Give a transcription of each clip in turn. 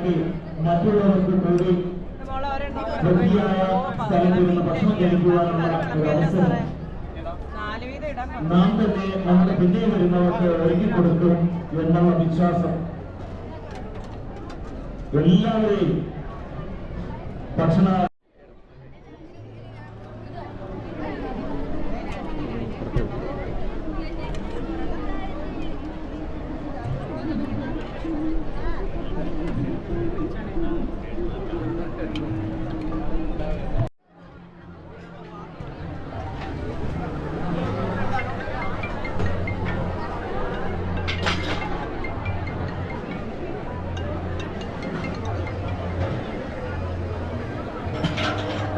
അല്ലെങ്കിൽ മറ്റുള്ളവർക്ക് കൂടി വൃത്തിയായ സ്ഥലത്തിൽ നിന്ന് ഭക്ഷണം കഴിക്കുവാനുള്ള ഒരു അവസരം. നാം തന്നെ നമ്മുടെ പിന്നെ വരുന്നവർക്ക് ഒരുക്കി കൊടുക്കും എന്നുള്ള വിശ്വാസം. എല്ലാവരെയും ഭക്ഷണ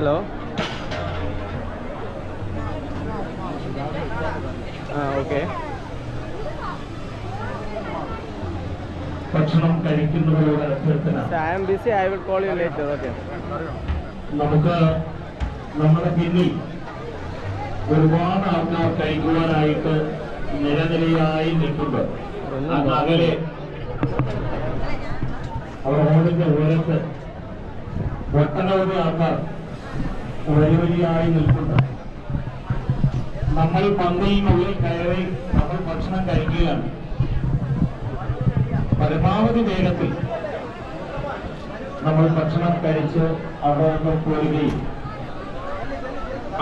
ഹലോ. ആ ഓക്കെ. ഭക്ഷണം കഴിക്കുന്നവരോട് അഭ്യർത്ഥന. I'm busy I will call you later okay നമുക്ക് നമ്മുടെ പിന്നിൽ ഒരുപാട് ആൾക്കാർ കഴിക്കുവാനായിട്ട് നിരനിരയായി നിൽക്കുന്നുണ്ട് അകലെ അവർ റോഡിന്റെ ഓരത്ത് ഒട്ടനവധി ആൾക്കാർ. വരി നിൽക്കുന്നത് നിൽക്കുന്നു. നമ്മൾ പന്തിയിനുള്ളിൽ കയറി നമ്മൾ ഭക്ഷണം കഴിക്കുകയാണ്. പരമാവധി വേഗത്തിൽ നമ്മൾ ഭക്ഷണം കഴിച്ച് അവിടെ പോരുകയും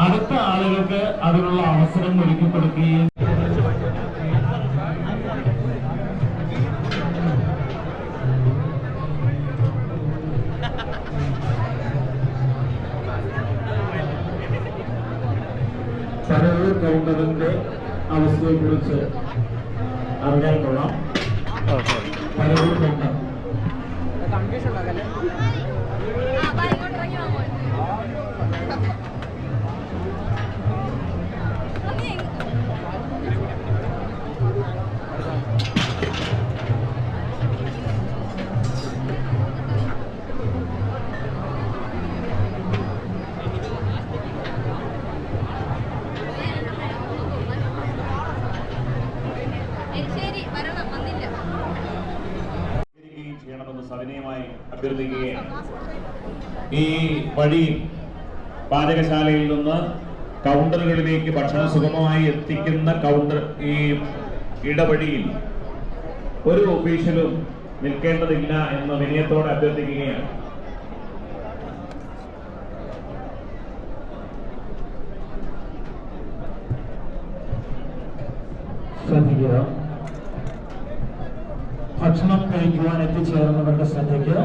അടുത്ത ആളുകൾക്ക് അതിനുള്ള അവസരം ഒരുക്കി കൗണ്ടറിന്റെ അവസ്ഥയെക്കുറിച്ച് അറിയാൻ കൊള്ളാം. പലരും കൗണ്ടർ സവിനയമായി അഭ്യർത്ഥിക്കുകയാണ്. ഈ വഴി പാചകശാലയിൽ നിന്ന് കൗണ്ടറുകളിലേക്ക് ഭക്ഷണം സുഗമമായി എത്തിക്കുന്ന കൗണ്ടർ ഈ ഇടവഴിയിൽ ഒരു ഒഫീഷ്യലും നിൽക്കേണ്ടതില്ല എന്ന് വിനയത്തോടെ അഭ്യർത്ഥിക്കുകയാണ്. ശ്രദ്ധിക്കുക. ഭക്ഷണം കഴിക്കുവാൻ എത്തിച്ചേർന്നവരുടെ ശ്രദ്ധയ്ക്ക്